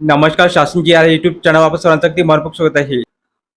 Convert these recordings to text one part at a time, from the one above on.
नमस्कार शासन जी आहे युट्यूब चॅनल वापस सर्वांचं अगदी मनपूर्वक स्वागत आहे.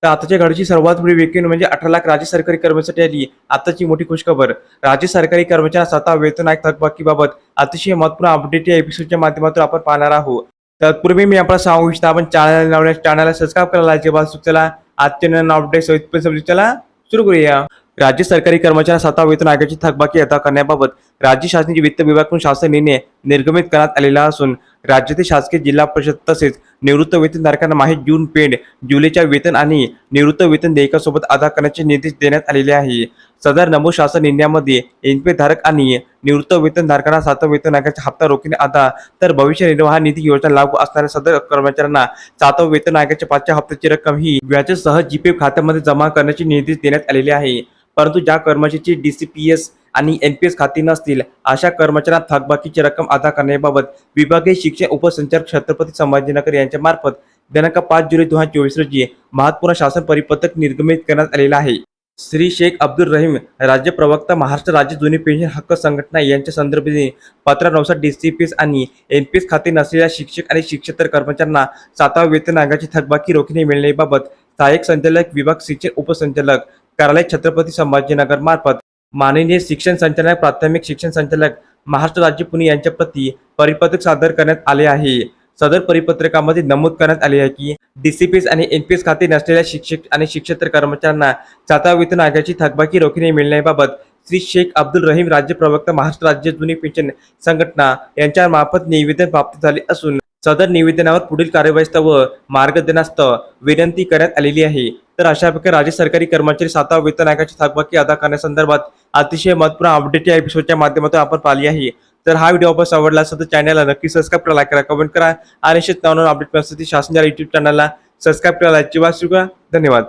तर आताच्या घडची सर्वात मोठी व्यक्ती म्हणजे अठरा लाख राज्य सरकारी कर्मचारी आली. आताची मोठी खुशखबर. राज्य सरकारी कर्मचाऱ्यांना स्वतः वेतन आयोग थकबाकीबाबत अतिशय महत्त्वपूर्ण अपडेट या एपिसोडच्या माध्यमातून आपण पाहणार आहोत. तत्पूर्वी मी आपला सांगू इच्छितो आपण चॅनल लावण्यास चॅनलला सबस्क्राईब करायला जेव्हा सुचला आजच्या नवीन अपडेट सविस्तर चला. सुरू करूया. राज्य सरकारी कर्मचाऱ्यांना स्वतः वेतन आयोगाची थकबाकी अदा करण्याबाबत राज्य शासनाची वित्त विभागाकडून शासन निर्णय निर्गमित करण्यात आलेला असून राज्यातील शासकीय जिल्हा परिषद तसेच निवृत्त वेतनधारकांना माहीत जून पेड जुलैच्या वेतन आणि निवृत्त वेतन देयकासोबत अदा करण्याचे निर्देश देण्यात आलेले आहे. सदर नमो शासन निर्णयामध्ये एनपी धारक आणि निवृत्त वेतनधारकांना सातवा वेतन आयोगाचा हप्ता रोखीने आता तर भविष्य निर्वाह निधी योजना लागू असणाऱ्या सदर कर्मचाऱ्यांना सातवा वेतन आयोगाच्या पाचव्या हप्त्याची रक्कम ही व्याजासह जीपीएफ खात्यामध्ये जमा करण्याचे निर्देश देण्यात आलेले आहे. परंतु ज्या कर्मचाऱ्याची डीसीपीएस आणि एनपीएस खाती नसतील अशा कर्मचाऱ्यांना थकबाकीची रक्कम अदा करण्याबाबत विभागीय शिक्षण उपसंचालक छत्रपती संभाजीनगर यांच्या मार्फत दिनांक पाच जुलै दोन हजार चोवीस रोजी महत्त्वपूर्ण शासन परिपत्रक निर्गमित करण्यात आलेलं आहे. श्री शेख अब्दुल रहीम राज्य प्रवक्ता महाराष्ट्र राज्य जुनी पेन्शन हक्क संघटना यांच्या संदर्भाने पत्रानुसार एस आणि एन पी एस खाते नसलेल्या शिक्षक आणि शिक्षकेतर कर्मचाऱ्यांना सातवा वेतन आयोगाची थकबाकी रोखणे मिळण्याबाबत सहाय्यक संचालक विभाग शिक्षण उपसंचालक कार्यालय छत्रपती संभाजीनगर मार्फत माननीय शिक्षण संचालक प्राथमिक शिक्षण संचालक महाराष्ट्र राज्य पुणे यांच्या प्रती परिपत्रक सादर करण्यात आले आहे. सदर परिपत्रकामध्ये नमूद करण्यात आले आहे की डीसीपीएस आणि एनपीएस खाते नसलेल्या शिक्षक आणि शिक्षेत्र कर्मचाऱ्यांना सातवा वेतन आयोगाची थकबाकी रोखीने मिळण्याबाबत श्री शेख अब्दुल रहीम राज्य प्रवक्ता महाराष्ट्र राज्य जुनी पेन्शन संघटना यांच्या मार्फत निवेदन प्राप्त झाले असून सदर निवेदनावर पुढील कार्यवाहीस्तव व मार्गदर्शनास्तव विनंती करण्यात आलेली आहे. तर अशा प्रकारे राज्य सरकारी कर्मचारी सातवा वेतन आयोगाची थकबाकी अदा करण्यासंदर्भात अतिशय महत्त्वपूर्ण अपडेट या एपिसोडच्या माध्यमातून आपण पाहिली आहे. तर हा व्हिडिओ आपण आवडला असेल तर चॅनलला नक्की सबस्क्राईब करा लाईक करा कमेंट करा आणि असेच नवनवीन अपडेट मिळण्यासाठी शासनाच्या युट्यूब चॅनलला सबस्क्राईब करा लाईक धन्यवाद.